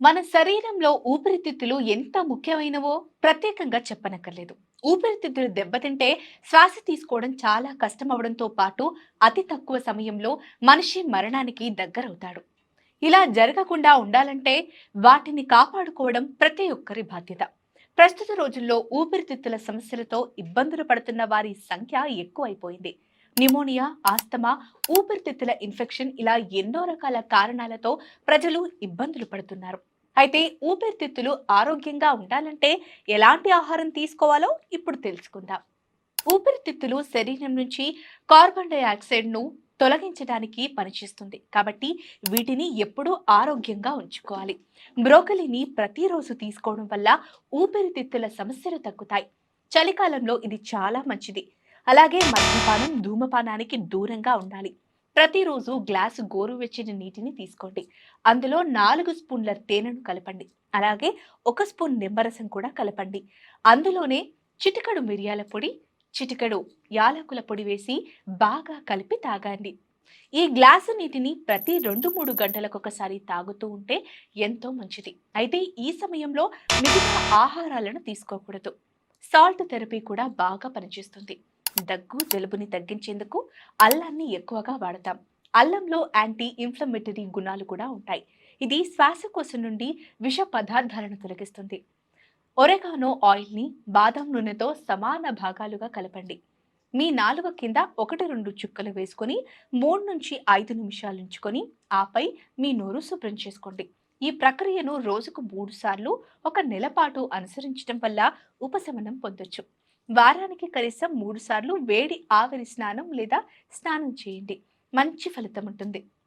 మన శరీరంలో ఊపిరితిత్తులు ఎంత ముఖ్యమైనవో ప్రత్యేకంగా చెప్పనక్కర్లేదు. ఊపిరితిత్తులు దెబ్బతింటే శ్వాస తీసుకోవడం చాలా కష్టం అవడంతో పాటు అతి తక్కువ సమయంలో మనిషి మరణానికి దగ్గరవుతాడు. ఇలా జరగకుండా ఉండాలంటే వాటిని కాపాడుకోవడం ప్రతి ఒక్కరి బాధ్యత. ప్రస్తుత రోజుల్లో ఊపిరితిత్తుల సమస్యలతో ఇబ్బందులు పడుతున్న వారి సంఖ్య ఎక్కువైపోయింది. నిమోనియా ఆస్తమా ఊపిరితిత్తుల ఇన్ఫెక్షన్ ఇలా ఎన్నో రకాల కారణాలతో ప్రజలు ఇబ్బందులు పడుతున్నారు. అయితే ఊపిరితిత్తులు ఆరోగ్యంగా ఉండాలంటే ఎలాంటి ఆహారం తీసుకోవాలో ఇప్పుడు తెలుసుకుందాం. ఊపిరితిత్తులు శరీరం నుంచి కార్బన్ డైఆక్సైడ్ను తొలగించడానికి పనిచేస్తుంది. కాబట్టి వీటిని ఎప్పుడూ ఆరోగ్యంగా ఉంచుకోవాలి. బ్రోకలీని ప్రతిరోజు తీసుకోవడం వల్ల ఊపిరితిత్తుల సమస్యలు తగ్గుతాయి. చలికాలంలో ఇది చాలా మంచిది. అలాగే మద్యపానం ధూమపానానికి దూరంగా ఉండాలి. ప్రతిరోజు గ్లాసు గోరువెచ్చని నీటిని తీసుకోండి. అందులో నాలుగు స్పూన్ల తేనెను కలపండి. అలాగే ఒక స్పూన్ నిమ్మరసం కూడా కలపండి. అందులోనే చిటికడు మిరియాల పొడి చిటికడు యాలకుల పొడి వేసి బాగా కలిపి తాగండి. ఈ గ్లాసు నీటిని ప్రతి రెండు మూడు గంటలకు ఒకసారి తాగుతూ ఉంటే ఎంతో మంచిది. అయితే ఈ సమయంలో మిగతా ఆహారాలను తీసుకోకూడదు. సాల్ట్ థెరపీ కూడా బాగా పనిచేస్తుంది. దగ్గు జలుబుని తగ్గించేందుకు అల్లాన్ని ఎక్కువగా వాడతాం. అల్లంలో యాంటీ ఇన్ఫ్లమేటరీ గుణాలు కూడా ఉంటాయి. ఇది శ్వాసకోశం నుండి విష పదార్థాలను తొలగిస్తుంది. ఒరెగానో ఆయిల్ని బాదం నూనెతో సమాన భాగాలుగా కలపండి. మీ నాలుక కింద ఒకటి రెండు చుక్కలు వేసుకొని మూడు నుంచి ఐదు నిమిషాలు ఉంచుకొని ఆపై మీ నోరు శుభ్రం చేసుకోండి. ఈ ప్రక్రియను రోజుకు మూడు సార్లు ఒక నెల పాటు అనుసరించడం వల్ల ఉపశమనం పొందొచ్చు. వారానికి కనీసం మూడుసార్లు వేడి ఆవిరి స్నానం లేదా స్నానం చేయండి. మంచి ఫలితం ఉంటుంది.